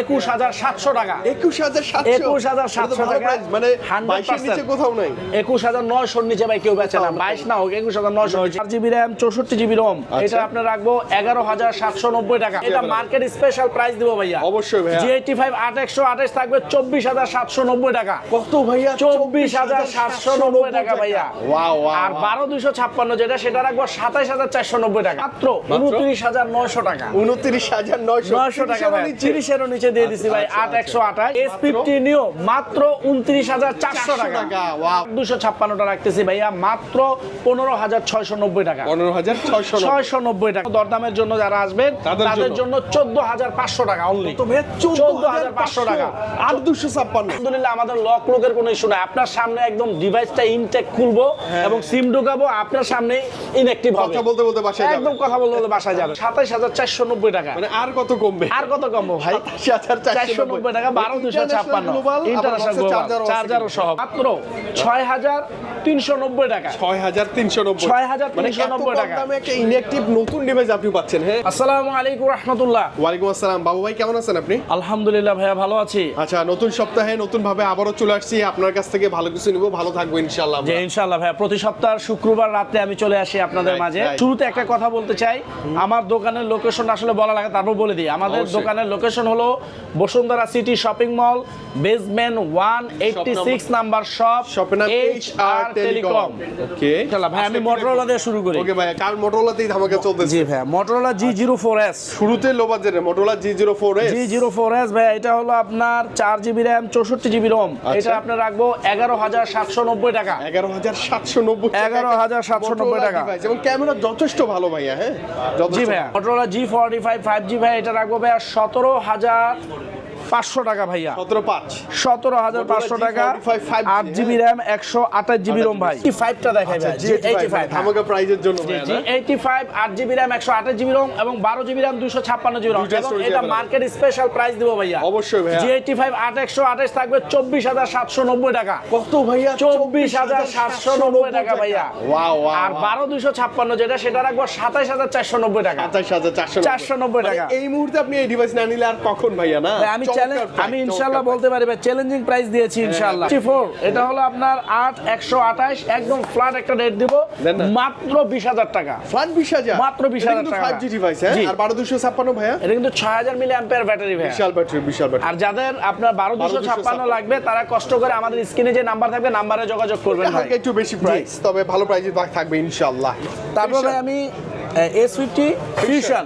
একুশ হাজার সাতশো টাকা। একুশ হাজার একুশ হাজার সাতশো টাকা মানে বাইশের নিচে কোথাও নাই। একুশ হাজার নয়শোর নিচে ভাই কেউ বেচে না। বাইশ না হোক একুশ হাজার নয়শো। চার জিবি র্যাম চৌষট্টি জিবি রোম আচ্ছা। এটা আপনার রাখব এগারো হাজার সাতশো নব্বই টাকা। এটা মার্কেট স্পেশাল প্রাইস দিব ভাইয়া। অবশ্যই। জি এইটি ফাইভ আট একশো আঠাশ থাকবে চব্বিশ হাজার সাতশো নব্বই টাকা। কত ভাইয়া চব্বিশ হাজার সাতশো নব্বই টাকা। ভাইয়া আর বারো দুইশো ছাপ্পান্ন যেটা সেটা রাখব সাতাইশ হাজার চারশো নব্বই টাকা। মাত্র? উনত্রিশ হাজার নয়শো টাকা। উনত্রিশ হাজার নয়শো। নয়শো টাকা তিরিশেরও নিচে দিয়ে দিছি ভাই আট একশো আঠাশ। এস ফিফটি নিও মাত্র উনত্রিশ হাজার চারশো টাকা। দুশো ছাপ্পান্নটা রাখতেছি ভাইয়া মাত্র পনেরো হাজার ছয়শো নব্বই টাকা। পনেরো হাজার ছয়শো নব্বই। টাকা। দরদামের জন্য যারা আসবেন তাদের জন্য। চোদ্দ হাজার পাঁচশো টাকা অনলি চোদ্দ হাজার পাঁচশো টাকা। আর দুশো ছাপ্পান্ন। আলহামদুলিল্লাহ আমাদের লক লোকের কোনো ইস্যু নাই। আপনার সামনে একদম ডিভাইসটা ইনটেক খুলবো এবং সিম ঢুকাবো আপনার সামনে ইনঅ্যাক্টিভ হবে। কথা বলতে বলতে বাসায় একদম কথা বলতে বলতে বাসায় যাবে। সাতাইশ হাজার চারশো নব্বই টাকা। মানে আর কত কমবে? আর কত কমবো ভাই? আশি হাজার চারশো নব্বই। টাকা বারো দুশো ছাপ্পান্ন। ইন্টারন্যাশনাল চার্জারও সহ। মাত্র ছয় হাজার তিনশো নব্বই টাকা। ছয় হাজার তিনশো নব্বই। 6,390 টাকা। একটা ইনঅ্যাক্টিভ নতুন ডিভাইস আপনি পাচ্ছেন হ্যাঁ? আসসালামু আলাইকুম রহমতুল্লাহ। ওয়ালাইকুম আসসালাম। বাবু ভাই কেমন আছেন আপনি? আলহামদুলিল্লাহ ভাইয়া ভালো আছি। আচ্ছা নতুন সপ্তাহে নতুন ভাবে আবারও চলে আসছি। আপনার কাছ থেকে ভালো কিছু নিবো ভালো থাকব ইনশাআল্লাহ ভাইয়া। প্রতি সপ্তাহ শুক্রবার রাতে আমি চলে আসি আপনাদের মাঝে। শুরুতে একটা কথা বলতে চাই। আমার দোকানের লোকেশন আসলে বলা লাগে তারপর বলে দিই। আমাদের দোকানের লোকেশন হলো Bashundhara city shopping mall basement one eighty six number shop H R telecom okay ভাই আমি মোটরোলা দিয়ে শুরু করি। ওকে ভাই কার মোটরোলাতেই ধামাকা চলতেছে। জি ভাইয়া Motorola G zero four S শুরুতে লো বাজেটের Motorola G zero four S G zero four S ভাই এটা হলো আপনার চার জিবি র্যাম চৌষট্টি জিবি রোম আচ্ছা। এটা আপনার রাখব এগারো হাজার সাতশো নব্বই টাকা। এগারো হাজার সাতশো নব্বই 11,790 টাকা। এবং ক্যামেরা যথেষ্ট ভালো ভাইয়া হ্যাঁ? জি ভাইয়া Motorola G forty five five G ভাই এটা রাখব ভাইয়া সতেরো হাজার নমস্কার পাঁচশো টাকা ভাইয়া। সতেরো পাঁচ। সতেরো হাজার পাঁচশো টাকা আট জিবি র্যাম একশো আঠাশ জিবি রোম ভাই। ফাইভটা দেখাই ভাই জি এইটি ফাইভ ধামাকা প্রাইজের জন্য? এইটি ফাইভ আট জিবি র্যাম একশো আঠাশ জিবি রোম এবং বারো জিবি র্যাম দুশো ছাপ্পান্ন জিবি রোম এটা মার্কেট স্পেশাল প্রাইস দিব ভাইয়া। অবশ্যই ভাইয়া। জি এইটি ফাইভ আট একশো আঠাশ থাকবে চব্বিশ হাজার সাতশো নব্বই টাকা। কত ভাইয়া? চব্বিশ হাজার সাতশো নব্বই টাকা ভাইয়া। আর বারো দুশো ছাপ্পান্ন যেটা সেটা রাখব সাতাইশ হাজার চারশো নব্বই টাকা। সাতাশ হাজার চারশো 490 টাকা। এই মুহূর্তে আপনি এই ডিভাইস না নিলে আর কখন ভাইয়া না? আমি চ্যালেঞ্জ আমি ইনশাল্লাহ বলতে পারি ভাই চ্যালেঞ্জিং প্রাইস দিয়েছি ইনশাল্লাহ ফোর এটা হলো আপনার আট একশো আঠাশ একদম ফ্ল্যাট একটা রেট দিব মাত্র বিশ হাজার টাকা। ফ্ল্যাট বিশ হাজার? মাত্র 20,000 টাকা। ডিভাইস হ্যাঁ? আর বারো দুশো ছাপ্পান্ন ভাইয়া? এটা কিন্তু ছয় হাজার মিলি অ্যাম্পেয়ার ব্যাটারি বিশাল ব্যাটারি বিশাল ব্যাটারি আর যাদের আপনার বারো দুশো ছাপ্পান্ন। লাগবে তারা কষ্ট করে আমাদের স্ক্রিনে যে নাম্বার থাকবে নাম্বারে যোগাযোগ করবেন ভাই। একটু বেশি প্রাইস তবে ভালো প্রাইজে থাকবে ইনশাআল্লাহ। তারপরে আমি S fifty fusion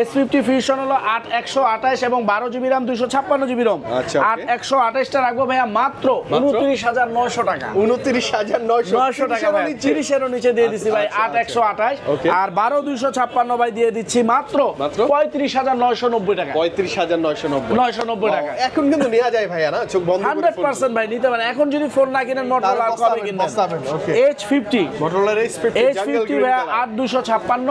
S fifty fusion হলো আট একশো আঠাশ এবং বারো জিবি রাম দুইশো ছাপ্পান্ন জিবি রম আচ্ছা, আট একশো আঠাশটা রাখব ভাইয়া মাত্র উনত্রিশ হাজার নয়শো টাকা। উনত্রিশ হাজার নয়শো। নয়শো টাকা তিরিশেরও নিচে। দিয়ে দিচ্ছি ভাই আচ্ছা, আট একশো আঠাশ। আর বারো দুইশো ছাপ্পান্ন ভাই দিয়ে দিচ্ছি মাত্র মাত্র? পঁয়ত্রিশ হাজার নয়শো নব্বই টাকা। পঁয়ত্রিশ হাজার নয়শো নব্বই। নয়শো নব্বই টাকা। এখন কিন্তু নেওয়া যায় ভাইয়া না? চোখ বন্ধ হান্ড্রেড পার্সেন্ট ভাই নিতে পারেন। এখন যদি ফোন না কিনেন মোটরোলা কবে কিনবেন? এইচ ফিফটি মোটরোলার এইচ ফিফটি এইচ ফিফটি ভাইয়া আট দুশো ছাপ্পান্ন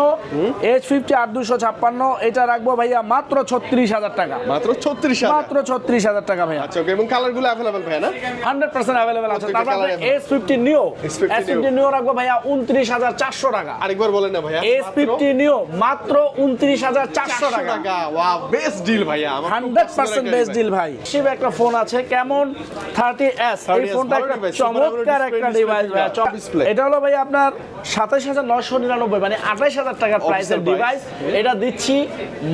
এইচ ফিফটি আট দুশো ছাপ্পান্ন এটা রাখব ভাইয়া মাত্র ছত্রিশ হাজার টাকা। মাত্র ছত্রিশ মাত্র ছত্রিশ হাজার টাকা ভাইয়া। আচ্ছা এবং কালারগুলো অ্যাভেলেবল ভাইয়া না? হান্ড্রেড পার্সেন্ট অ্যাভেলেবেল আছে। তারপর S fifty neo S fifty neo রাখব ভাইয়া উনত্রিশ হাজার চারশো টাকা। আরেকবার বলেন না ভাইয়া এস ফিফটি নিও মাত্র উনত্রিশ হাজার চারশো টাকা। ওয়াও বেস্ট ডিল ভাইয়া হান্ড্রেড পার্সেন্ট বেস্ট ডিল ভাই। শিব একটা ফোন আছে কেমন? থার্টি এস এই ফোনটা একটা চমৎকার একটা ডিভাইস ভাই display, display। এটা হলো ভাই আপনার সাতাশ হাজার নয়শো নিরানব্বই মানে আঠাশ হাজার টাকার প্রাইসের ডিভাইস এটা দিচ্ছি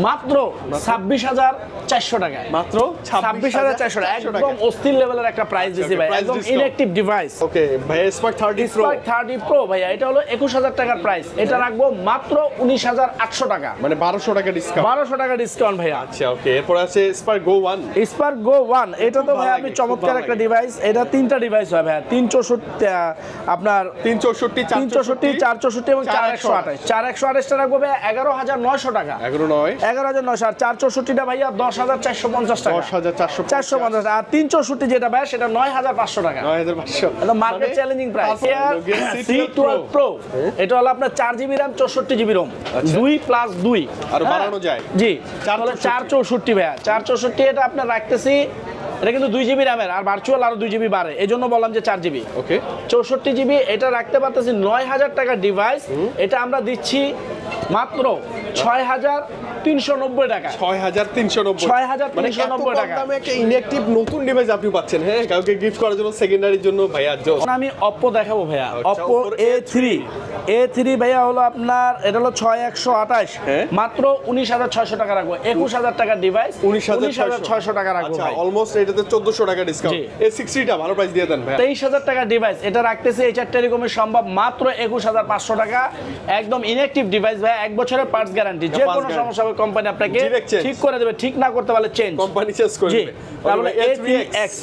মাত্র ছাব্বিশ হাজার চারশো টাকায়। মাত্র ছাব্বিশ হাজার চারশো টাকা। একদম অস্থির লেভেলের একটা প্রাইস দিচ্ছি ভাই। একদম। ইলেকট্রিক ডিভাইস ওকে ভাইয়া Spark thirty pro thirty pro ভাইয়া এটা হলো একুশ হাজার টাকার প্রাইস এটা রাখব মাত্র উনিশ হাজার আটশো টাকা। মানে বারোশো টাকা ডিসকাউন্ট বারোশো টাকা ডিসকাউন্ট ভাইয়া। আচ্ছা ওকে এরপর আছে Spark go one Spark go one এটা তো ভাই লাগে, চমৎকার একটা ডিভাইস এটা তিনটা ডিভাইস হয় ভাই তিন চৌষট্টি আপনার তিন চৌষট্টি তিন চৌষট্টি চার চৌষট্টি এবং চার একশো 428 আঠাশ। চার একশো আঠাশটা রাখব এগারো হাজার নয়শো টাকা। এগারো নয়। এগারো হাজার নয়শো আর চার চৌষট্টিটা ভাইয়া দশ হাজার চারশো পঞ্চাশ টাকা। দশ হাজার চারশো চারশো পঞ্চাশ। আর তিন চৌষট্টি যেটা ভাই সেটা নয় হাজার পাঁচশো টাকা। নয় হাজার পাঁচশো। Market challenging price C twelve pro এটা হলো আপনার চার জিবি র্যাম চৌষট্টি জিবি রোম আচ্ছা। দুই প্লাস দুই। আরও হ্যাঁ? বাড়ানো যায়। জি। চার চৌষট্টি ভাইয়া। চার চৌষট্টি এটা আপনার রাখতেছি এটা কিন্তু দুই জিবি র্যামের আর ভার্চুয়াল আরও দুই জিবি বাড়ে। এই জন্য বললাম যে চার জিবি ওকে চৌষট্টি জিবি এটা রাখতে পারতেছি নয় হাজার টাকার ডিভাইস এটা আমরা দিচ্ছি মাত্র ছয় হাজার তিনশো নব্বই টাকা। ছয় হাজার তিনশো নব্বই 6,390 টাকা। দামে একটা ইনঅ্যাক্টিভ নতুন ডিভাইস আপনি পাচ্ছেন হ্যাঁ? কাউকে গিফট করার জন্য সেকেন্ডারির জন্য ভাইয়া আমি অপ্পো দেখাবো ভাইয়া। Oppo A three A three ভাইয়া হলো আপনার এটা হলো ছয় একশো আঠাশ। হ্যাঁ। মাত্র উনিশ হাজার ছয়শো টাকা রাখব। একুশ হাজার টাকার ডিভাইস উনিশ হাজার ছয়শো। টাকা রাখব আচ্ছা অলমোস্ট এটাতে চোদ্দশো টাকা ডিসকাউন্ট জি। সিক্সটিটা ভালো প্রাইস দিয়ে দেন তেইশ হাজার টাকার ডিভাইস এটা রাখতেছে টেলিকমের সম্ভব। মাত্র একুশ হাজার পাঁচশো টাকা। একদম ইনঅ্যাক্টিভ ডিভাইস ভাইয়া। এক বছরের পার্টস গ্যারান্টি যে কোনো সমস্যা কোম্পানি আপনাকে ঠিক করে দেবে ঠিক না করতে পারলে চেঞ্জ কোম্পানি চেঞ্জ করে দেবে। তাহলে এক্স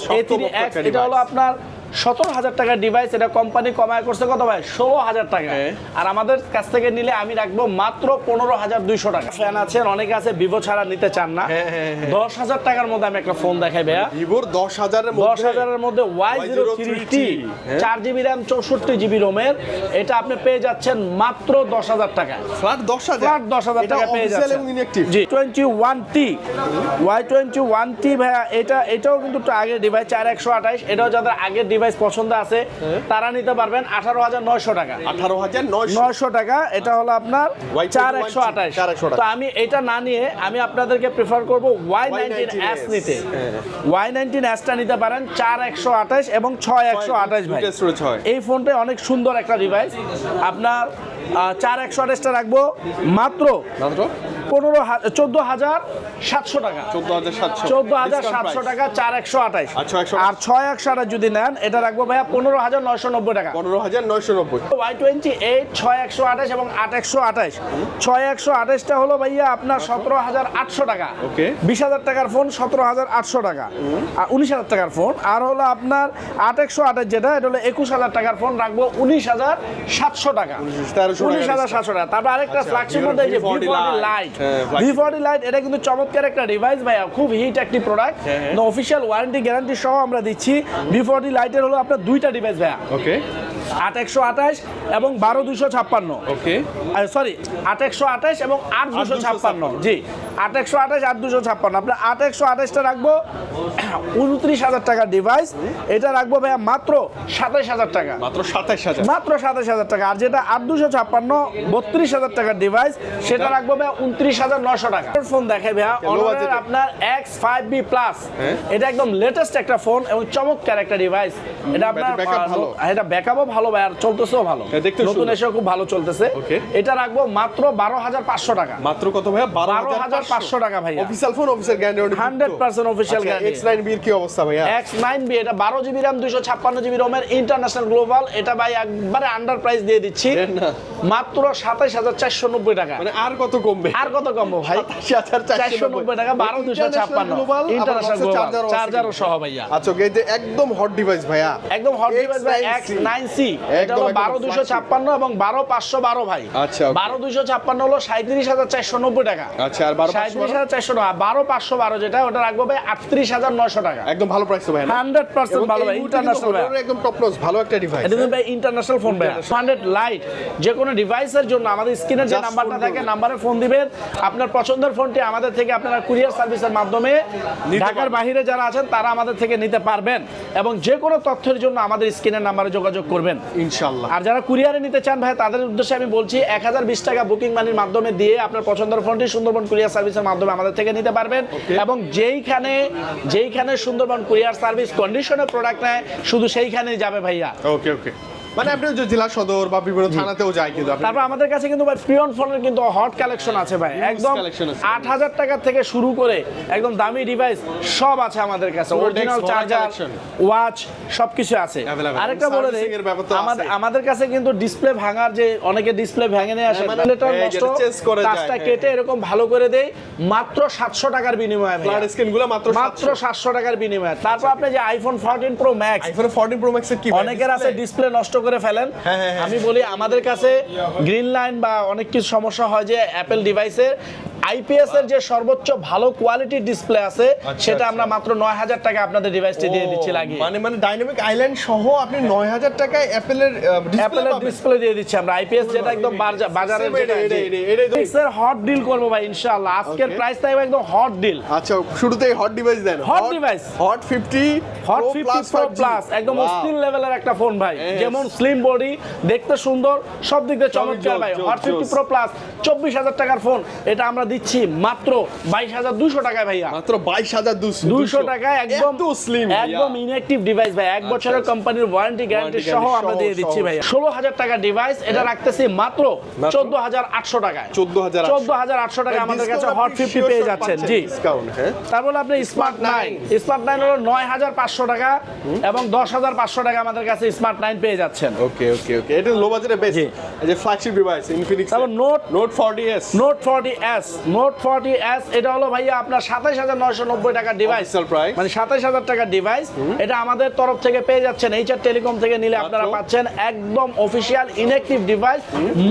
এটা হলো আপনার সতেরো হাজার টাকার ডিভাইস এটা কোম্পানি কমায় করছে কত ভাই? ষোলো হাজার টাকা। আর আমাদের কাছ থেকে নিলে আমি রাখব মাত্র পনেরো হাজার দুইশো টাকা। ফ্যান আছেন অনেকে আছে ভিভো ছাড়া নিতে চান না। হ্যাঁ, হ্যাঁ, হ্যাঁ। দশ হাজার টাকার মধ্যে আমি একটা ফোন দেখাই ভাইয়া। ভিভোর দশ হাজারের দশ মধ্যে হাজারের মধ্যে ওয়াই জিরো থ্রি টি। চার জিবি র্যাম চৌষট্টি জিবি রোমের এটা আপনি পেয়ে যাচ্ছেন মাত্র দশ হাজার টাকা ফ্ল্যাট দশ হাজার। ফ্ল্যাট দশ হাজার টাকা পেয়ে যাচ্ছেন। জি। Twenty one T Y twenty one T ভাইয়া এটা এটাও কিন্তু একটু আগের ডিভাইস চার একশো আঠাইশ এটাও যাদের আগের ডিভাইস পছন্দ আছে তারা নিতে পারবেন আঠারো হাজার নয়শো টাকা। আঠারো হাজার নয়শো। টাকা এটা হলো আপনার চার একশো 4128 তো আমি এটা না নিয়ে আমি আপনাদেরকে প্রেফার করব ওয়াই নাইনটিন এস নিতে। হ্যাঁ। ওয়াই নাইনটিন এসটা নিতে পারেন চার একশো আঠাইশ এবং ছয় একশো আঠাইশ ভাই। হয়। এই ফোনটা অনেক সুন্দর একটা ডিভাইস আপনার চার একশো আঠাইশটা রাখব মাত্র মাত্র? পনেরো চোদ্দ হাজার সাতশো টাকা। চোদ্দ হাজার সাতশো। টাকা চার একশো আঠাইশ। আর ছয় একশো আঠাশ যদি নেন এটা রাখব ভাইয়া পনেরো হাজার নয়শো নব্বই টাকা। পনেরো হাজার নয়শো নব্বই। ওয়াই টোয়েন্টি এইট ছয় একশো আঠাশ এবং আট একশো আঠাশ। ছয় একশো আঠাশটা হলো ভাইয়া আপনার সতেরো হাজার আটশো টাকা। Okay. বিশ হাজার টাকার ফোন সতেরো হাজার আটশো টাকা। আর উনিশ হাজার টাকার ফোন। আর হলো আপনার আট একশো আঠাশ যেটা এটা হলো একুশ হাজার টাকার ফোন রাখব উনিশ হাজার সাতশো টাকা। 1300 উনিশ হাজার সাতশো টাকা। তারপর আরেকটা আচ্ছা, ফ্ল্যাগশিপ মধ্যে এই যে V40 V lite. V forty lite এটা কিন্তু চমৎকার একটা ডিভাইস ভাইয়া খুব হিট একটি প্রোডাক্ট। অফিসিয়াল ওয়ারেন্টি গ্যারান্টি সহ আমরা দিচ্ছি। ভি ফর্টি লাইটের হলো আপনার দুইটা ডিভাইস ভাইয়া। ওকে আট একশো আঠাশ এবং বারো দুশো ছাপ্পান্ন। ওকে। সরি আট একশো আঠাশ এবং আট দুশো ছাপ্পান্ন। জি আট একশো আঠাশ আট দুশো ছাপ্পান্ন। আপনার আট একশো আঠাশটা রাখব উনত্রিশ হাজার টাকার ডিভাইস এটা রাখব ভাইয়া মাত্র সাতাশ হাজার টাকা। মাত্র সাতাইশ হাজার। মাত্র সাতাশ হাজার টাকা। আর যেটা আট দুশো ছাপ্পান্ন বত্রিশ হাজার টাকার ডিভাইস সেটা রাখব ভাইয়া উনত্রিশ হাজার নশো টাকা। ফোন দেখে ভাইয়া low আপনার এক্স ফাইভ বি প্লাস হ্যাঁ। এটা একদম লেটেস্ট একটা ফোন এবং চমৎকার একটা ডিভাইস এটা আপনার ভালো। এটা ব্যাকআপও ভালো। ভাই আর চলতেছেও ভালো। হ্যাঁ, নতুন এসেও খুব ভালো চলতেছে। এটা রাখব মাত্র বারো হাজার পাঁচশো টাকা। মাত্র কত ভাইয়া? বারো হাজার পাঁচশো টাকা ভাইয়া। Official phone official guarantee hundred percent official X nine বির কি অবস্থা ভাইয়া? এক্স নাইন বি এটা বারো জিবি র্যাম দুইশো ছাপ্পান্ন জিবি রোমের ইন্টারন্যাশনাল গ্লোবাল এটা ভাই একবারে আন্ডার প্রাইস দিয়ে দিচ্ছি। মাত্র সাতাইশ হাজার চারশো নব্বই টাকা। মানে আর কত কমবে? আর কত কমবো ভাই? চারশো নব্বই। টাকা বারো দুশো ছাপ্পান্ন। ইন্টারন্যাশনাল গ্লোবাল চার্জারও সহ ভাইয়া। আচ্ছা একদম হট ডিভাইস ভাইয়া। একদম হট ডিভাইস ভাই এক্স নাইন সি এটা একদম, হলো একদম বারো দুশো flagship। ছাপ্পান্ন এবং বারো পাঁচশো বারো ভাই। আচ্ছা, বারো দুশো ছাপ্পান্ন হলো সাঁত্রিশ হাজার চারশো নব্বই টাকা। আচ্ছা আর বারো সাঁত্রিশ হাজার চারশো টাকা বারো পাঁচশো বারো যেটা ওটা রাখব ভাই আটত্রিশ হাজার নয়শো টাকা। একদম ভালো প্রাইস ভাই হান্ড্রেড পার্সেন্ট ভালো ভাই ইন্টারন্যাশনাল ভাই। একদম টপ নচ ভালো একটা ডিভাইস এটা কিন্তু ভাই ইন্টারন্যাশনাল ফোন ভাই। হান্ড্রেড লাইট যে কোনো ডিভাইসের জন্য আমাদের স্ক্রিনের যে নাম্বারটা থাকে নাম্বারে ফোন দিবেন। আপনার পছন্দের ফোনটি আমাদের থেকে আপনারা কুরিয়ার সার্ভিসের মাধ্যমে ঢাকার। বাইরে যারা আছেন তারা আমাদের থেকে নিতে পারবেন। এবং যে কোনো তথ্যের জন্য আমাদের স্ক্রিনের নাম্বারে যোগাযোগ করবেন। ইনশাআল্লাহ। আর যারা কুরিয়ারে নিতে চান ভাই তাদের উদ্দেশ্যে আমি বলছি এক হাজার বিশ টাকা বুকিং মানির মাধ্যমে দিয়ে আপনার পছন্দের ফোনটি সুন্দরবন কুরিয়ার সার্ভিসের মাধ্যমে আমাদের থেকে নিতে পারবেন। এবং যেইখানে যেইখানে সুন্দরবন কুরিয়ার সার্ভিস কন্ডিশনের প্রোডাক্ট নেয় শুধু সেইখানেই যাবে ভাইয়া। ওকে ওকে। মানে আপনি যে জেলা সদর বা বিভিন্ন থানাতেও যায় কিন্তু তারপর আমাদের কাছে কিন্তু ভাই প্রিয়ন ফোনের কিন্তু হট কালেকশন আছে ভাই। একদম আট হাজার টাকা থেকে শুরু করে একদম দামি ডিভাইস সব আছে আমাদের কাছে। Original charger. ওয়াচ সবকিছু আছে। আরেকটা বলে দিই আমাদের কাছে কিন্তু ডিসপ্লে ভাঙার যে অনেকে ডিসপ্লে ভেঙে নিয়ে আসে হ্যাঁ, মানে নষ্ট কাজটা হ্যাঁ। কেটে এরকম ভালো করে দেয় মাত্র সাতশো টাকার বিনিময়ে। ফ্ল্যাট স্ক্রিনগুলো মাত্র মাত্র সাতশো। টাকার বিনিময়ে। তারপর আপনি যে iPhone fourteen pro max iPhone 14 pro max এর কি? অনেকের আছে ডিসপ্লে নষ্ট করে ফেলেন হ্যাঁ, হ্যাঁ, হ্যাঁ। আমি বলি আমাদের কাছে গ্রিন লাইন বা অনেক কিছু সমস্যা হয় যে অ্যাপেল ডিভাইসের আইপিএস এর যে সর্বোচ্চ ভালো কোয়ালিটির ডিসপ্লে আছে আচ্ছা, সেটা আচ্ছা। আমরা মাত্র নয় হাজার টাকা আপনাদের ডিভাইসটি দিয়ে দিচ্ছি লাগিয়ে। মানে মানে ডাইনামিক আইল্যান্ড সহ আপনি 9000 টাকায় অ্যাপেলের অ্যাপেলের ডিসপ্লে দিয়ে দিচ্ছি আমরা। আইপিএস যেটা একদম বাজারের। স্যার হট ডিল করব ভাই ইনশাআল্লাহ। আজকের প্রাইস থাকবে একদম হট ডিল আচ্ছা শুরুতেই হট ডিভাইস দেন। Hot device। Hot 50 hot Pro fifty plus pro plus একদম. অস্থির লেভেলের একটা ফোন ভাই। যেমন স্লিম বডি দেখতে সুন্দর সব দিক দিয়ে চমৎকার ভাই। হট ফিফটি জোস। প্রো প্লাস চব্বিশ হাজার টাকার ফোন এটা আমরা দিচ্ছি মাত্র বাইশ হাজার দুশো টাকায় ভাইয়া। মাত্র বাইশ হাজার দুইশো টাকা একদম স্লিম একদম ইনঅ্যাক্টিভ ডিভাইস ভাই। এক বছরের আচ্ছা। কোম্পানির ওয়ারেন্টি গ্যারান্টি সহ আমরা দিয়ে দিচ্ছি সহ। ভাই ষোলো হাজার টাকা ডিভাইস এটা রাখতেছি মাত্র? চোদ্দ হাজার আটশো টাকায়। 14,800 চোদ্দ হাজার আটশো টাকা আমাদের কাছে হট ফিফটি পেয়ে যাচ্ছেন জি। হ্যাঁ। আপনি স্মার্ট নাইন স্মার্ট নাইন হলো নয় হাজার পাঁচশো টাকা এবং দশ হাজার পাঁচশো টাকা আমাদের কাছে স্মার্ট নাইন পেয়ে যাচ্ছেন। ওকে ওকে ওকে এটা লো বাজেটে। এই যে ফ্ল্যাগশিপ ডিভাইস ইনফিনিক্স তারপর note note 40s note forty S note forty S এটা হলো ভাইয়া আপনার সাতাইশ হাজার নয়শো নব্বই টাকার ডিভাইস মানে সাতাইশ হাজার টাকার ডিভাইস এটা আমাদের তরফ থেকে পেয়ে যাচ্ছেন এইচআর টেলিকম থেকে নিলে আপনারা পাচ্ছেন একদম অফিসিয়াল ইনঅ্যাক্টিভ ডিভাইস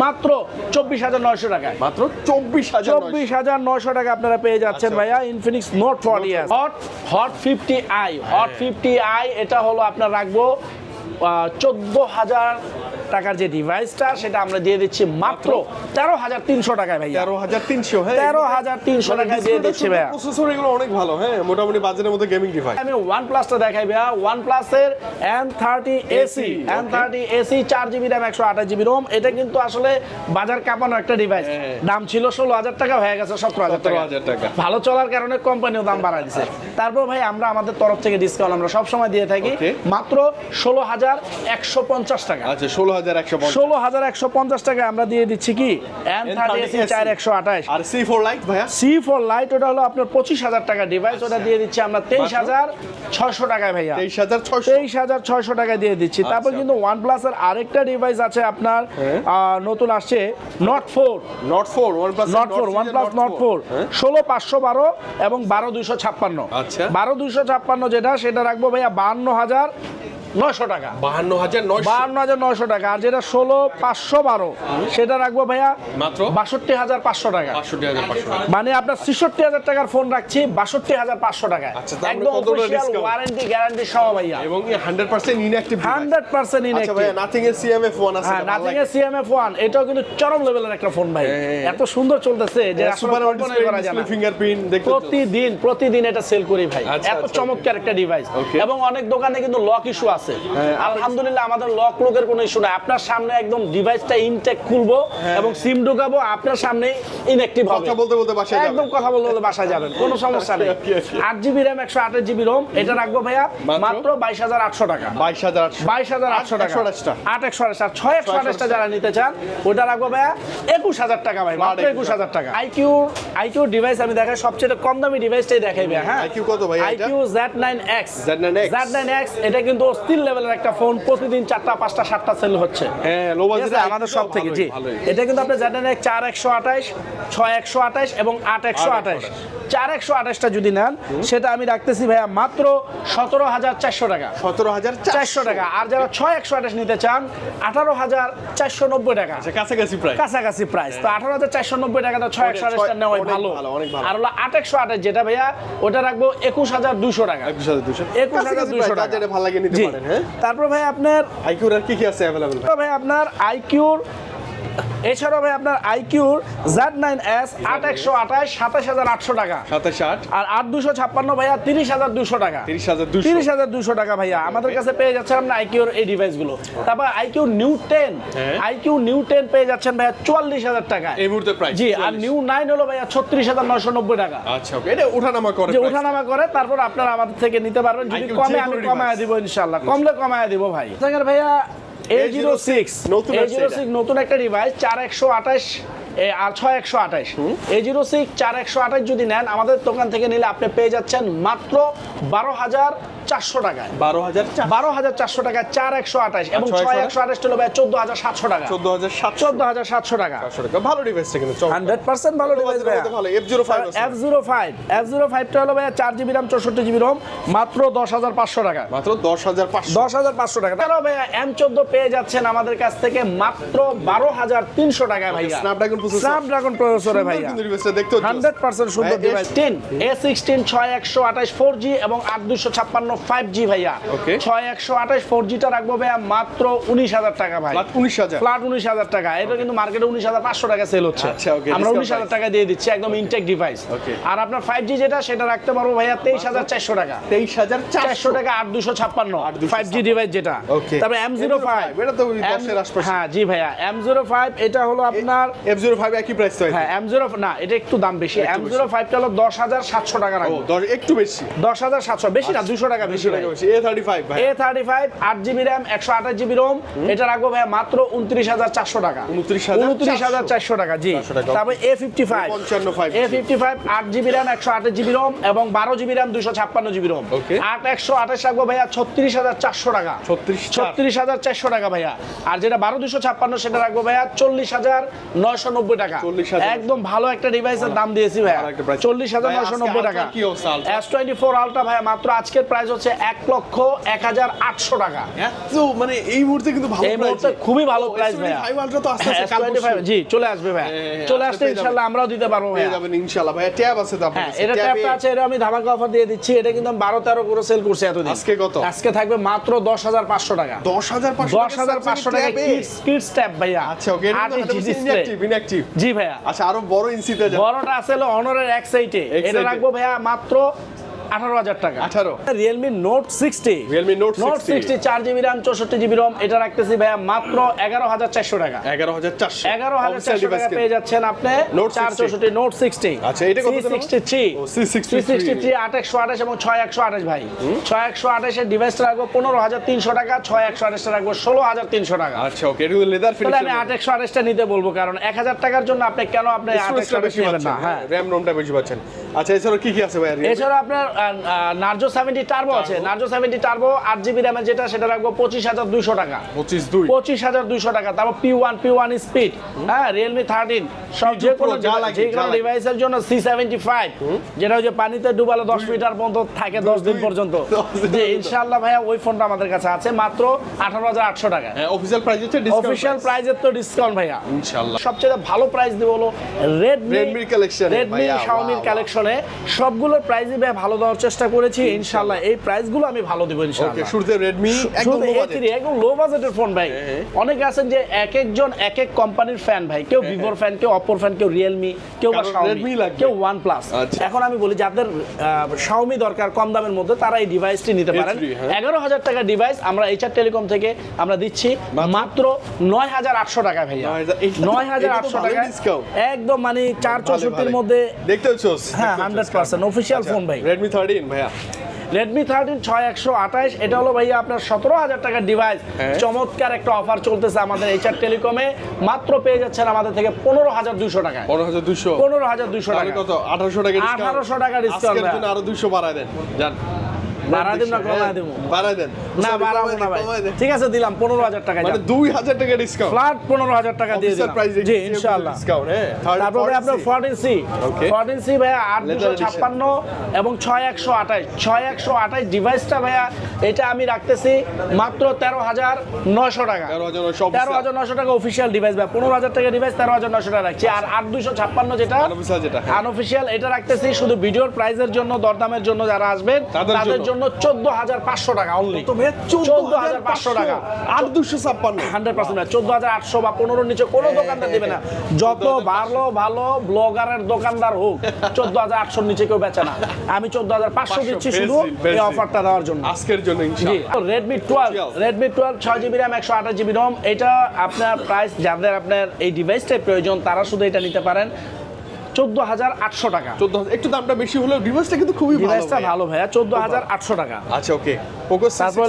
মাত্র চব্বিশ হাজার নয়শো টাকায়। মাত্র চব্বিশ হাজার চব্বিশ হাজার নয়শো টাকা আপনারা পেয়ে যাচ্ছেন আচ্ছা। ভাইয়া Infinix note forty S hot hot fifty i hot fifty i এটা হলো আপনার রাখব চোদ্দ হাজার টাকার যে ডিভাইসটা সেটা আমরা দিয়ে দিচ্ছি মাত্র তেরো হাজার তিনশো টাকায় ভাইয়া। তেরো হাজার তিনশো হ্যাঁ তেরো হাজার তিনশো টাকায় দিয়ে দিচ্ছি ভাইয়া। প্রসেসর এগুলো অনেক ভালো হ্যাঁ মোটামুটি বাজেটের মধ্যে গেমিং ডিভাইস আমি ওয়ান প্লাসটা দেখাই ভাইয়া। ওয়ান প্লাসের N thirty AC N thirty AC চার জিবি র্যাম একশো আঠাশ জিবি রোম এটা কিন্তু আসলে বাজার কাঁপানো একটা ডিভাইস হ্যাঁ। দাম ছিল ষোলো হাজার টাকা হয়ে গেছে সতেরো হাজার টাকা। 17,000 টাকা। ভালো চলার কারণে কোম্পানিও দাম বাড়ায় দিছে। তারপর ভাই আমরা আমাদের তরফ থেকে ডিসকাউন্ট আমরা সবসময় দিয়ে থাকি। মাত্র ষোলো হাজার একশো পঞ্চাশ টাকা। আচ্ছা ষোলো হাজার ষোলো হাজার একশো পঞ্চাশ টাকা আমরা দিয়ে দিচ্ছি কি? এন থার্টি এসি চার একশো আঠাশ। আর সি ফোর লাইট ভাইয়া? সি ফর লাইট ওটা হলো আপনার পঁচিশ হাজার টাকা ডিভাইস ওটা দিয়ে দিচ্ছি আমরা তেইশ হাজার ছয়শো টাকায় ভাইয়া। তেইশ হাজার ছয়শো। তেইশ হাজার ছয়শো টাকা দিয়ে দিচ্ছি। তারপর আচ্ছা। কিন্তু ওয়ান প্লাসের আরেকটা ডিভাইস আছে আপনার হ্যাঁ। নতুন আসছে Nord four Nord four OnePlus Nord four OnePlus Nord four ষোলো পাঁচশো বারো এবং বারো দুইশো ছাপ্পান্ন। আচ্ছা। বারো দুইশো ছাপ্পান্ন যেটা সেটা রাখব ভাইয়া বাহান্ন হাজার নয়শো টাকা। বাহান্ন হাজার বাহান্ন হাজার নয়শো টাকা। আর যেটা ষোলো পাঁচশো বারো সেটা রাখব ভাইয়া মাত্র? বাষট্টি হাজার পাঁচশো টাকা। মানে আপনার ছেষট্টি হাজার টাকার ফোন রাখছি বাষট্টি হাজার পাঁচশো একদম অফিসিয়াল ওয়ারেন্টি গ্যারান্টি সহ ভাইয়া। এবং hundred percent inactive hundred percent আচ্ছা নাথিং এর সিএমএফ ওয়ান আছে হ্যাঁ নাথিং এর সিএমএফ ওয়ান এটাও কিন্তু চরম লেভেলের একটা ফোন ভাই। হ্যাঁ। এত সুন্দর চলতেছে যে সুপার কল্পনাই করা যায় না। ফিঙ্গারপ্রিন্ট দেখতে প্রতিদিন প্রতিদিন এটা সেল করি ভাই। আচ্ছা, এত আচ্ছা, চমৎকার একটা ডিভাইস এবং অনেক দোকানে কিন্তু লক ইস্যু আছে। হ্যাঁ, আলহামদুলিল্লাহ আমাদের লক লোকের কোনো ইস্যু নাই। আপনার সামনে একদম ডিভাইসটা ইনটেক খুলবো এবং সিম ঢুকাবো আপনার সামনে ইনঅ্যাক্টিভ হবে। হ্যাঁ। কথা বলতে বলতে বাসায় যাবেন। একদম কথা বলতে বলতে বাসায় যাবেন কোনো সমস্যা নেই। Okay, okay. জিবি র্যাম একশো আঠাশ জিবি রোম এটা রাখব ভাইয়া মাত্র? মাত্র বাইশ হাজার আটশো টাকা। বাইশ হাজার আটশো। বাইশ হাজার আটশো টাকা। একশো আঠাশটা। আট একশো আঠাশ আর ছয় একশো যারা নিতে চান ওটা রাখব ভাইয়া একুশ হাজার টাকা ভাই মাত্র Smart একুশ হাজার টাকা। আইকিউ আইকিউ ডিভাইস আমি দেখাই সবচেয়ে কম দামি ডিভাইসটাই দেখাই ভাইয়া হ্যাঁ। IQ কত ভাই এটা? IQOO Z nine X Z9X Z nine X এটা কিন্তু অস্থির লেভেলের একটা ফোন প্রতিদিন চারটা পাঁচটা সাতটা সেল হচ্ছে। হ্যাঁ লো বাজেটে আমাদের সব থেকে জি। এটা কিন্তু আপনার জেড নাইন চার একশো আঠাশ ছয় একশো আঠাশ এবং আট একশো আঠাশ। চার একশো আঠাশটা যদি নেন সেটা আমি রাখতেছি ভাইয়া মাত্র সতেরো হাজার চারশো টাকা। সতেরো হাজার চারশো। টাকা। আর যারা ছয় একশো আঠাশ নিতে চান আঠারো হাজার চারশো নব্বই টাকা। আচ্ছা কাছাকাছি প্রায় কাছাকাছি প্রাইস তো আঠারো হাজার চারশো নব্বই টাকা তো ছয় একশো আঠাশটা নেওয়াই ভালো। ভালো, অনেক ভালো। আর হলো আট একশো আঠাশ যেটা ভাইয়া ওটা রাখব একুশ হাজার দুশো টাকা। একুশ হাজার দুশো। একুশ হাজার দুশো টাকা। যেটা ভালো লাগে নিতে তারপর ভাই আপনার আইকিউর আর কি কি আছে অ্যাভেলেবল ভাই আপনার আইকিউর এছাড়াও ভাই আপনার আইকিউর জেড নাইন এস আট একশো আঠাশ সাতাশ হাজার আটশো টাকা। সাতাশ আট। আর আট দুশো ছাপ্পান্ন ভাইয়া তিরিশ হাজার দুশো টাকা। তিরিশ হাজার দুশো। তিরিশ হাজার দুশো টাকা ভাইয়া। আমাদের কাছে পেয়ে যাচ্ছেন আপনার আইকিউর এই ডিভাইসগুলো তারপর আইকিউ নিউ টেন। হ্যাঁ। আইকিউ নিউ টেন পেয়ে যাচ্ছেন ভাইয়া চুয়াল্লিশ হাজার টাকা এই মুহূর্তে প্রাইস জি আর নিউ নাইন হলো ভাইয়া ছত্রিশ হাজার নয়শো নব্বই টাকা। আচ্ছা ওকে এটা ওঠানামা করে যে ওঠানামা করে তারপর আপনারা আমাদের থেকে নিতে পারবেন। যদি কমে আমি কমায় দিব ইনশাল্লাহ কমলে কমায় দিব ভাই। ভাইয়া এ জিরো সিক্স নতুন একটা ডিভাইস চার একশো আঠাশ আর ছয় একশো আঠাশ। এ জিরো সিক্স চার একশো আঠাশ যদি নেন আমাদের দোকান থেকে নিলে আপনি পেয়ে যাচ্ছেন মাত্র বারো হাজার চারশো টাকায়। বারো হাজার বারো হাজার চারশো টাকায় চার একশো আঠাশ এবং ছয় একশো আঠাশ হলো ভাই চোদ্দ হাজার সাতশো টাকা। চোদ্দ হাজার চোদ্দ হাজার সাতশো টাকা। ভালো ডিভাইসটা কিন্তু হান্ড্রেড পার্সেন্ট ভালো ডিভাইস ভালো F zero five F zero five F zero ফাইভটা হলো ভাইয়া চার জিবি রাম চৌষট্টি জিবি রোম মাত্র দশ হাজার পাঁচশো টাকা। মাত্র দশ হাজার পাঁচশো। দশ হাজার পাঁচশো টাকা। তারও ভাইয়া এম চোদ্দ পেয়ে যাচ্ছেন আমাদের কাছ থেকে মাত্র বারো হাজার তিনশো টাকায় ভাইয়া। স্ন্যাপড্রাগন প্রসেসর স্ন্যাপড্রাগন প্রসেসরে দেখতে সুন্দর ডিভাইস এবং জি ভাইয়া। Okay. ছয় একশো আঠাশ ফোর জিটা রাখব ভাইয়া মাত্র উনিশ হাজার টাকা ভাই। ফ্ল্যাট উনিশ হাজার টাকা। এটা কিন্তু মার্কেটে উনিশ হাজার পাঁচশো টাকা সেল হচ্ছে। আচ্ছা, okay, আমরা discount উনিশ হাজার price। টাকা দিয়ে দিচ্ছি একদম ইনটেক ডিভাইস আর আপনার যেটা সেটা রাখতে পারব ভাইয়া তেইশ হাজার চারশো টাকা। তেইশ হাজার চারশো। টাকা আট দুশো ছাপ্পান্ন। 8256 ফাইভ জি ডিভাইস যেটা। তারপরে এম জিরো ফাইভ এটা তো আশপাশে। হ্যাঁ জি ভাইয়া। এম জিরো ফাইভ এটা হলো আপনার এফ জিরো জিরো ফাইভ একই প্রাইস হ্যাঁ এম জিরো না এটা একটু দাম বেশি। একটু এম ফাইভটা হলো দশ হাজার সাতশো টাকা ও রাখব একটু বেশি। দশ হাজার সাতশো বেশি না দুশো টাকা বেশি এ থার্টি ফাইভ ভাই। এ থার্টি ফাইভ আট জিবি র্যাম একশো আঠাশ জিবি রোম। এটা রাখব ভাই মাত্র উনত্রিশ হাজার চারশো টাকা। 29,400 উনত্রিশ হাজার চারশো টাকা জি। তারপর A fifty five 55 A fifty five আট জিবি র্যাম একশো আঠাশ জিবি রোম এবং বারো জিবি র্যাম দুশো ছাপ্পান্ন জিবি রোম। আট একশো আঠাশ রাখব ভাইয়া ছত্রিশ হাজার চারশো টাকা। 36 ছত্রিশ হাজার চারশো টাকা ভাইয়া। আর যেটা বারো দুশো ছাপ্পান্ন সেটা রাখব ভাইয়া চল্লিশ হাজার নয়শো নব্বই টাকা। একদম ভালো একটা ডিভাইসের দাম দিয়েছি price। চল্লিশ হাজার ভাই, নব্বই টাকা? S twenty four ultra? ভাইয়া মাত্র আজকের প্রাইস হচ্ছে এক লক্ষ এক হাজার আটশো টাকা। মানে এই মুহূর্তে কিন্তু ভালো এই মুহূর্তে খুবই ভালো প্রাইস ভাইয়া। ফাইভ আলট্রা তো আস্তে আস্তে জি চলে আসবে ভাই হ্যাঁ, হ্যাঁ, চলে আসতে ইনশাআল্লাহ আমরাও দিতে পারব পেয়ে যাবেন ইনশাআল্লাহ ভাই ট্যাব আছে তো আপনার হ্যাঁ এটা ট্যাবটা আছে এটা আমি ধামাকা অফার দিয়ে দিচ্ছি। এটা কিন্তু আমি বারো তেরো করে সেল করছি এতদিন। আজকে কত? আজকে থাকবে মাত্র দশ হাজার পাঁচশো টাকা। দশ হাজার পাঁচশো দশ হাজার পাঁচশো টাকা কিডস কিডস ট্যাব ভাইয়া। আচ্ছা ওকে এটা ইঞ্চি জি ভাইয়া। আচ্ছা আরও বড় ইঞ্চিতে বড়টা আছে হলো অনরের এক সাইডে এটা রাখব ভাইয়া মাত্র আঠারো হাজার টাকা। 18 Realme note sixty Realme Note note sixty চার জিবি র্যাম চৌষট্টি জিবি রম এটা রাখতেছি ভাইয়া মাত্র এগারো হাজার চারশো টাকা। এগারো হাজার চারশো। এগারো হাজার চারশো টাকা পেয়ে যাচ্ছেন আপনি Note চার চৌষট্টি নোট সিক্সটি আচ্ছা, এটা কত সিক্সটি থ্রি ও, C63 সিক্সটি থ্রি আট একশো আঠাশ এবং ছয় একশো আঠাশ ভাই। ছয় একশো আঠাশের ডিভাইসটা রাখব পনেরো হাজার তিনশো টাকা ছয় একশো আঠাশটা রাখব ষোলো হাজার তিনশো টাকা। আচ্ছা ওকে এটা লেদার আমি আট একশো আঠাশটা নিতে বলব কারণ এক হাজার টাকার জন্য আপনি কেন আপনি আট একশো আঠাশ বেশি নেবেন না? হ্যাঁ। র্যাম রোমটা বেশি পাচ্ছেন। আচ্ছা এছাড়া কি কি আছে ভাই? এছাড়া আপনার নার্জো সেভেন্টি টার্বো আছে। নার্জো সেভেন্টি টার্বো আট জিবি র্যামের যেটা সেটা রাখব পঁচিশ হাজার দুইশো টাকা। পঁচিশ দুই? পঁচিশ হাজার দুইশো টাকা। তারপর P one P one speed হ্যাঁ রিয়েলমি থার্টিন সব যে কোনো যা কোনো ডিভাইসের জন্য সি সেভেন্টি ফাইভ যেটা হচ্ছে পানিতে ডুবালে দশ মিটার পর্যন্ত থাকে দশ দিন পর্যন্ত। যে। ইনশাল্লাহ ভাইয়া ওই ফোনটা আমাদের কাছে আছে মাত্র আঠারো হাজার আটশো টাকা। হ্যাঁ অফিসিয়াল প্রাইস হচ্ছে অফিসিয়াল প্রাইজের তো ডিসকাউন্ট ভাইয়া। ইনশাআল্লাহ। সবচেয়ে ভালো প্রাইস দিব হলো রেডমি collection এ রেডমি শাওমির কালেকশনে সবগুলোর প্রাইসই ভাই ভালো দেওয়ার চেষ্টা করেছি ইনশাআল্লাহ। এই প্রাইসগুলো আমি ভালো দিব ইনশাআল্লাহ। শুরুতে রেডমি একদম low A3 একদম লো বাজেটের ফোন ভাই। হ্যাঁ। অনেকে আছেন যে এক একজন এক এক কোম্পানির ফ্যান ভাই। কেউ ভিভোর ফ্যান কেউ অপোর ফ্যান কেউ রিয়েলমি কেউ বা Redmi লাগবে। কেউ প্লাস আচ্ছা। এখন আমি বলি যাদের শাওমি দরকার কম দামের মধ্যে তারা এই ডিভাইসটি নিতে পারেন। A3, হ্যাঁ। এগারো হাজার টাকা ডিভাইস আমরা এইচআর টেলিকম থেকে আমরা দিচ্ছি মাত্র নয় হাজার আটশো টাকা ভাইয়া। 9,000 এটা তো- নয় হাজার আটশো টাকা। discount। একদম মানে চার ভালো, চৌষট্টির মধ্যে দেখতে হচ্ছে হ্যাঁ হান্ড্রেড পার্সেন্ট অফিসিয়াল ফোন ভাই। রেডমি থার্টিন ভাইয়া। রেডমি থার্টিন ছয় একশো আঠাশ এটা হলো ভাইয়া আপনার সতেরো হাজার টাকার ডিভাইস হ্যাঁ। চমৎকার একটা অফার চলতেছে আমাদের এইচআর টেলিকমে মাত্র পেয়ে যাচ্ছেন আমাদের থেকে পনেরো হাজার দুশো টাকা পনেরো হাজার দুশো। পনেরো হাজার দুশো টাকা। কত? আঠারোশো টাকা আঠারোশো 1800 টাকা ডিসকাউন্ট আরও দুশো বাড়ায় দেন। যান। বাড়ায় দেন না কমায় দেবো? বাড়ায় দেন। না বাড়াবো না ভাই। ঠিক আছে দিলাম পনেরো হাজার টাকা মানে দুই হাজার টাকা ডিসকাউন্ট ফ্ল্যাট পনেরো হাজার টাকা দিয়ে দিলাম। জি ইনশাআল্লাহ। ডিসকাউন্ট হ্যাঁ তারপরে আপনার sixth। C Okay. সি ভাইয়া আট দুশো ছাপ্পান্ন এবং ছয় একশো আঠাশ। ছয় একশো আঠাশ ডিভাইসটা ভাইয়া এটা আমি রাখতেছি মাত্র তেরো হাজার নয়শো টাকা। তেরো হাজার নশো টাকা অফিসিয়াল ডিভাইস ভাই পনেরো হাজার টাকা ডিভাইস তেরো হাজার নশো টাকা রাখছি। আর আট দুশো ছাপ্পান্ন যেটা যেটা, হ্যাঁ। আনঅফিসিয়াল এটা রাখতেছি শুধু ভিডিওর প্রাইজের জন্য দরদামের জন্য যারা আসবেন তাদের জন্য। জন্য চোদ্দ হাজার পাঁচশো টাকা অনলি চোদ্দ হাজার পাঁচশো টাকা। আট দুশো ছাপ্পান্ন। হান্ড্রেড পার্সেন্ট চোদ্দ হাজার আটশো বা পনেরোর নিচে কোনো দোকানদার দিবে না। যত ভালো ভালো ব্লগারের দোকানদার হোক চোদ্দ হাজার আটশোর নিচে কেউ বেচে না। আমি চোদ্দ হাজার পাঁচশো দিচ্ছি শুধু এই অফারটা দেওয়ার জন্য। আজকের জন্য রেডমি টুয়েলভ রেডমি টুয়েলভ ছয় জিবি র্যাম একশো আঠাশ জিবি রম এটা আপনার প্রাইস যাদের আপনার এই ডিভাইসটাই প্রয়োজন তারা শুধু এটা নিতে পারেন। চোদ্দ হাজার আটশো টাকা। চোদ্দ একটু দামটা বেশি হলেও ডিভাইসটা কিন্তু খুবই ডিভাইসটা ভালো ভাইয়া চোদ্দ হাজার আটশো টাকা। আচ্ছা ওকে পোকো তারপর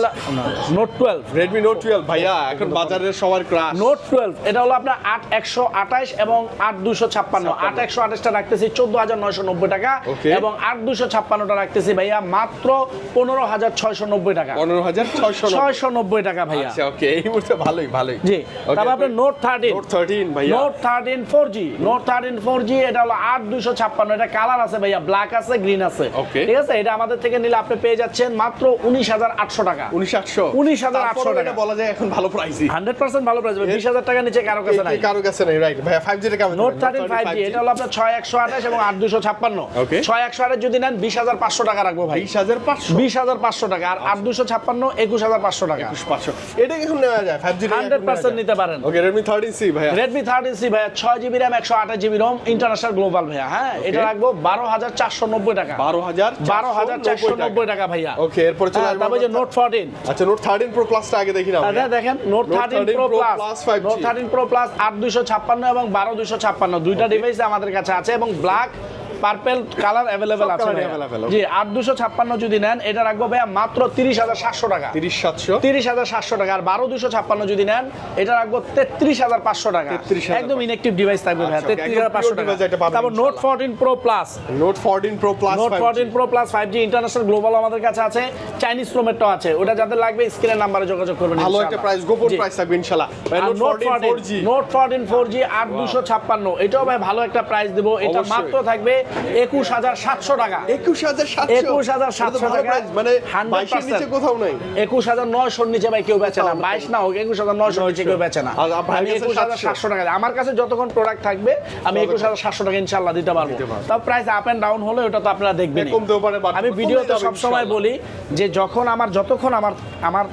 Note twelve Redmi Note twelve ভাইয়া এখন বাজারের সবার ক্রাশ নোট টুয়েলভ এটা হলো আপনার আট একশো আঠাশ এবং আট দুশো ছাপ্পান্ন। আট একশো আঠাশটা রাখতেছি চোদ্দ হাজার নয়শো নব্বই টাকা এবং আট দুশো ছাপ্পান্নটা রাখতেছি ভাইয়া মাত্র পনেরো হাজার ছয়শো নব্বই টাকা। পনেরো হাজার ছয়শো ছয়শো নব্বই টাকা ভাইয়া। আচ্ছা ওকে এই মুহূর্তে ভালোই ভালোই। জি তারপর আপনার নোট থার্টিন নোট থার্টিন ভাইয়া। Note thirteen four G Note thirteen four G এটা হলো আট দুশো ছাপ্পান্ন। এটা কালার আছে ভাইয়া ব্ল্যাক আছে গ্রিন আছে। ঠিক আছে? এটা আমাদের থেকে নিলে আপনি পেয়ে যাচ্ছেন মাত্র উনিশ হাজার আটশো টাকা। উনিশ আটশো। 19,800 টাকা। বলা যায় এখন ভালো প্রাইসই হান্ড্রেড পার্সেন্ট ভালো প্রাইস বিশ হাজার টাকা নিচে কারও কাছে নাই। কারও কাছে নেই রাইট ভাইয়া ফাইভ জিটা কেমন নোট থার্টিন ফাইভ জি এটা হলো আপনার ছয় একশো আঠাশ এবং আট দুশো ছাপ্পান্ন। ছয় একশো আঠাশ যদি নেন বিশ হাজার পাঁচশো টাকা রাখব ভাই। বিশ হাজার পাঁচশো। বিশ হাজার পাঁচশো টাকা আর আট দুশো ছাপ্পান্ন একুশ হাজার পাঁচশো টাকা। একুশ পাঁচশো। এটা এখন নেওয়া যায় ফাইভ জি হান্ড্রেড পার্সেন্ট নিতে পারেন। ওকে রেডমি থার্টিন সি ভাইয়া। রেডমি থার্টিন সি ভাইয়া ছয় জিবি র্যাম একশো আঠাশ জিবি রোম ইন্টারন্যাশনাল গ্লোবাল ভাইয়া হ্যাঁ? এটা রাখব বারো হাজার চারশো নব্বই টাকা। বারো হাজার বারো হাজার চারশো নব্বই টাকা ভাইয়া। ওকে এরপরে চলে হ্যাঁ, যে নোট ফোরটিন আচ্ছা নোট থার্টিন প্রো প্লাস আগে দেখি না হ্যাঁ, দেখেন Note thirteen Pro Plus Note thirteen Pro Plus আট দুইশো ছাপ্পান্ন এবং বারো দুইশো ছাপ্পান্ন। দুইটা ডিভাইস আমাদের কাছে আছে এবং ব্ল্যাক পার্পেল কালার অ্যাভেলেবেল আছে. জি আট দুশো ছাপ্পান্ন যদি নেন এটা রাখব ভাইয়া মাত্র তিরিশ হাজার সাতশো টাকা। তিরিশ সাতশো? তিরিশ হাজার সাতশো টাকা আর বারো দুশো ছাপ্পান্ন যদি নেন এটা রাখব তেত্রিশ হাজার পাঁচশো টাকা। 33,500 একদম ইনএক্টিভ ডিভাইস থাকবে ভাইয়া আচ্ছা, তেত্রিশ হাজার পাঁচশো টাকা। এটা পাবেন তারপর Note fourteen Pro Plus Note fourteen Pro Plus Note fourteen Pro Plus five G international global আমাদের কাছে আছে চাইনিজ প্রোমেটও আছে। ওটা যাদের লাগবে স্ক্রিনের নাম্বারে যোগাযোগ করবেন ভালো একটা প্রাইস গোপন প্রাইস থাকবে ইনশাআল্লাহ। Note fourteen four G Note fourteen four G আট দুশো ছাপ্পান্ন। এটাও ভাই ভালো একটা প্রাইস দেবো। এটা মাত্র থাকবে একুশ হাজার সাতশো টাকা। একুশ হাজার একুশ হাজার সাতশো টাকা মানে 100% বাইশের নিচে কোথাও নাই। একুশ হাজার নয়শোর নিচে ভাই কেউ বেচে না। বাইশ না হোক একুশ হাজার নয়শোর নিচে কেউ বেচে না। আমি কাছে একুশ হাজার সাতশো টাকা আমার কাছে যতক্ষণ প্রোডাক্ট থাকবে আমি একুশ হাজার সাতশো টাকা ইনশাল্লাহ দিতে পারব। তাও প্রাইস আপ এন্ড ডাউন হলে ওটা তো আপনারা দেখবেন আমি ভিডিওতে সবসময় বলি যে যখন আমার যতক্ষণ আমার আমার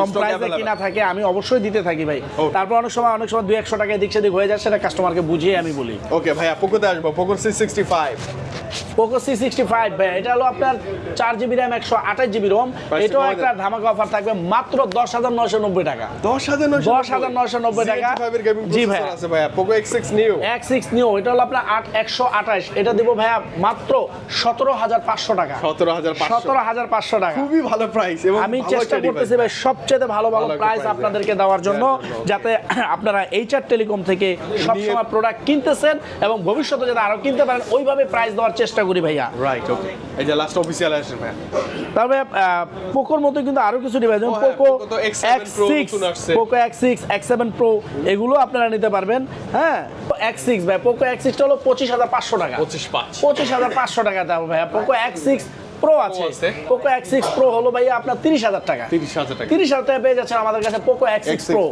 কম প্রাইসে কিনা থাকে আমি অবশ্যই দিতে থাকি ভাই। তারপর অনেক সময় অনেক সময় দুই একশো টাকা এদিক সেদিক হয়ে যায় সেটা কাস্টমারকে বুঝিয়ে আমি বলি। ওকে ভাইয়া পোকোতে আসব Poco C sixty five Poco C sixty five এটা হলো আপনার চার জিবি র্যাম একশো আঠাশ জিবি রোম এটাও একটা ধামাকা অফার থাকবে মাত্র দশ হাজার নয়শো নব্বই টাকা। দশ হাজার দশ হাজার নয়শো নব্বই টাকা। জি। আছে ভাইয়া পোকো এক্স সিক্স নিউ এক সিক্স নিও এটা হলো আপনার আট একশো আঠাশ। এটা দিব ভাইয়া মাত্র সতেরো হাজার পাঁচশো টাকা। সতেরো হাজার সতেরো হাজার পাঁচশো টাকা। খুবই ভালো প্রাইস এবং আমি চেষ্টা করতেছি। ভাই সবচেয়ে ভালো ভালো প্রাইস আপনাদেরকে দেওয়ার জন্য যাতে আপনারা এইচআর টেলিকম থেকে সবসময় প্রোডাক্ট কিনতেছেন এবং ভবিষ্যতে যাতে আরও কিনতে পারেন ওইভাবে প্রাইস দেওয়ার চেষ্টা করি ভাইয়া। রাইট ওকে এই যে লাস্ট অফিসিয়াল আসেন ভাইয়া। তবে পোকোর মতো কিন্তু আরও কিছু ডিভাইস যেমন পোকো Poco তো X7 X six Poco X six X seven Pro এগুলো আপনারা নিতে পারবেন হ্যাঁ? এক্স সিক্স ভাই পোকো এক্স সিক্সটা হলো পঁচিশ হাজার পাঁচশো টাকা। পঁচিশ পাঁচ। পঁচিশ হাজার পাঁচশো টাকা দাম ভাইয়া। পোকো এক্স সিক্স প্রো আছে। পোকো এক্স সিক্স প্রো হলো ভাইয়া আপনার তিরিশ হাজার টাকা। তিরিশ হাজার টাকা। তিরিশ হাজার টাকা পেয়ে যাচ্ছেন আমাদের কাছে পোকো এক্স সিক্স প্রো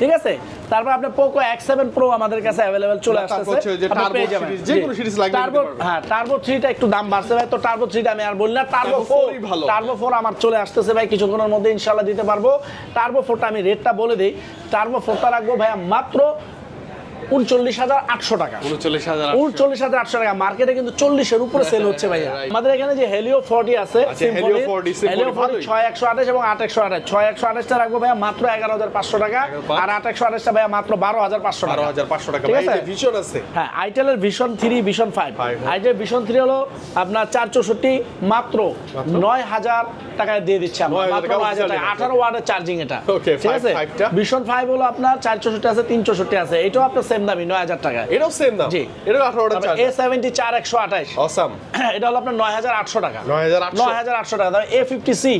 ঠিক আছে? তারপর আপনার পোকো এক্স সেভেন প্রো আমাদের কাছে অ্যাভেলেবেল চলে আসতেছে। পেয়ে যাবেন। পারবেন। হ্যাঁ টার্বো থ্রিটা একটু দাম বাড়ছে ভাই তো টার্বো থ্রিটা আমি আর বলি না। টার্বো ফোর ভালো। টার্বো ফোর আমার চলে আসতেছে ভাই কিছুক্ষণের মধ্যে ইনশাল্লাহ দিতে পারব। টার্বো ফোরটা আমি রেটটা বলে দিই। টার্বো ফোরটা রাখব ভাইয়া মাত্র উনচল্লিশ হাজার আটশো টাকা। উনচল্লিশ হাজার উনচল্লিশ হাজার আটশো টাকা। মার্কেটে কিন্তু চল্লিশের উপরে সেল হচ্ছে ভাইয়া। আমাদের এখানে যে হেলিও ফোরটি আছে আচ্ছা, Helio 40, Symphony হেলিও ফোরটি ছয় একশো আঠাশ এবং আট একশো আঠাশ। ছয় একশো আঠাশটা রাখব ভাইয়া মাত্র এগারো হাজার পাঁচশো টাকা। আর আট একশো আঠাশটা ভাইয়া মাত্র বারো হাজার পাঁচশো বারো হাজার পাঁচশো টাকা। ঠিক আছে? ভিশন আছে। হ্যাঁ আইটেলের Vision three Vision five. Itel Vision three হলো আপনার চার চৌষট্টি মাত্র নয় হাজার টাকায় দিয়ে দিচ্ছে আমরা। মাত্র নয় হাজার টাকা। আঠারো ওয়ার্ডের চার্জিং এটা। ঠিক আছে? ভিশন ফাইভ হলো আপনার চার চৌষট্টি আছে তিন চৌষট্টি আছে। এটাও আপনার সেম দামি নয় হাজার টাকা এটাও সেম দাম। জি। এটাও আঠারোটা চার্জ এ সেভেন্টি চার একশো আঠাশ অসাম এটা হলো আপনার নয় হাজার আটশো টাকা। 9,800 নয় হাজার আটশো টাকা। A fifty C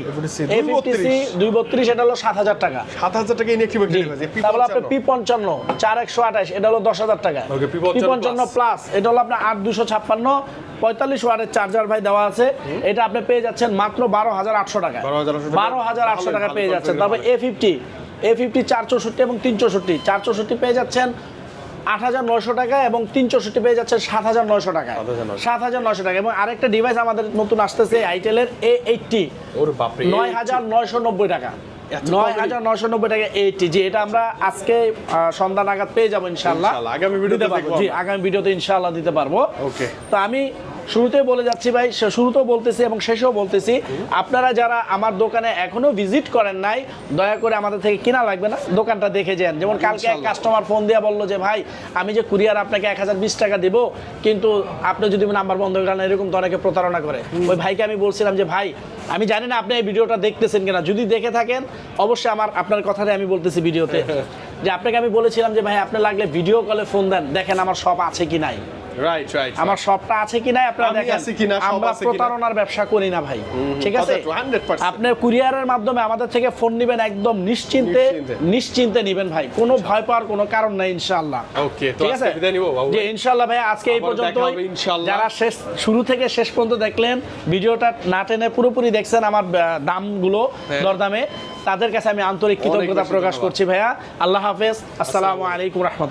A fifty C দুই বত্রিশ। এটা হলো সাত হাজার টাকা। সাত হাজার টাকা ইনএক্টিভ ডিভাইস আপনার পি পঞ্চান্ন চার একশো আঠাশ এটা হলো দশ হাজার টাকা। পি পঞ্চান্ন প্লাস এটা হলো আপনার আট দুশো ছাপ্পান্ন পঁয়তাল্লিশ ওয়াটের চার্জার ভাই দেওয়া আছে। এটা আপনি পেয়ে যাচ্ছেন মাত্র বারো হাজার আটশো টাকা। বারো হাজার আটশো টাকা পেয়ে যাচ্ছেন। তারপরে এ ফিফটি এ ফিফটি চার চৌষট্টি এবং তিন চৌষট্টি চার চৌষট্টি পেয়ে যাচ্ছেন আট হাজার নয়শো টাকা এবং তিন চৌষট্টি পেয়ে যাচ্ছে সাত হাজার নয়শো টাকা সাত হাজার নয়শো। টাকা এবং আরেকটা ডিভাইস আমাদের নতুন আসতেছে আইটেলের এ এইটটি নয় হাজার নয়শো নব্বই টাকা। নয় হাজার নয়শো নব্বই টাকা এইটি জি এটা আমরা আজকে সন্ধ্যা নাগাদ পেয়ে যাব ইনশাল্লাহ আগামী ভিডিওতে জি আগামী ভিডিওতে ইনশাল্লাহ দিতে পারব। ওকে তো আমি শুরুতেই বলে যাচ্ছি ভাই সে- শুরুতেও বলতেছি এবং শেষেও বলতেছি। আপনারা যারা আমার দোকানে এখনও ভিজিট করেন নাই দয়া করে আমাদের থেকে কিনা লাগবে না দোকানটা দেখে যান। যেমন কালকে এক কাস্টমার ফোন দিয়ে বলল যে ভাই আমি যে কুরিয়ার আপনাকে এক হাজার বিশ টাকা দেবো কিন্তু আপনি যদি নাম্বার বন্ধ করেন এরকম তো অনেকে প্রতারণা করে। ওই ভাইকে আমি বলছিলাম যে ভাই আমি জানি না আপনি এই ভিডিওটা দেখতেছেন কিনা। যদি দেখে থাকেন অবশ্যই আমার আপনার কথাটাই আমি বলতেছি ভিডিওতে। যে আপনাকে আমি বলেছিলাম যে ভাই আপনি লাগলে ভিডিও কলে ফোন দেন দেখেন আমার সব আছে কি নাই। রাইট রাইট আমার সবটা আছে কিনা আপনারা দেখেন। আছি কিনা, আমরা প্রতারণার ব্যবসা করি না ভাই ঠিক আছে? কথা তো 100% আপনি কুরিয়ারের মাধ্যমে আমাদের থেকে ফোন নেবেন একদম নিশ্চিন্তে নিশ্চিন্তে। নেবেন ভাই। কোনো ভয় পাওয়ার কোনো কারণ নাই ইনশাআল্লাহ। ওকে ঠিক আছে? আজকে বিদায় নিবো বাবু যে ইনশাআল্লাহ ভাই আজকে এই পর্যন্ত। যারা শেষ শুরু থেকে শেষ পর্যন্ত দেখলেন ভিডিওটা না টেনে পুরোপুরি দেখছেন আমার দামগুলো হ্যাঁ। দরদামে তাদের কাছে আমি আন্তরিক কৃতজ্ঞতা প্রকাশ করছি ভাইয়া। আল্লাহ হাফেজ। আসসালামু আলাইকুম রহমতুল্লাহ।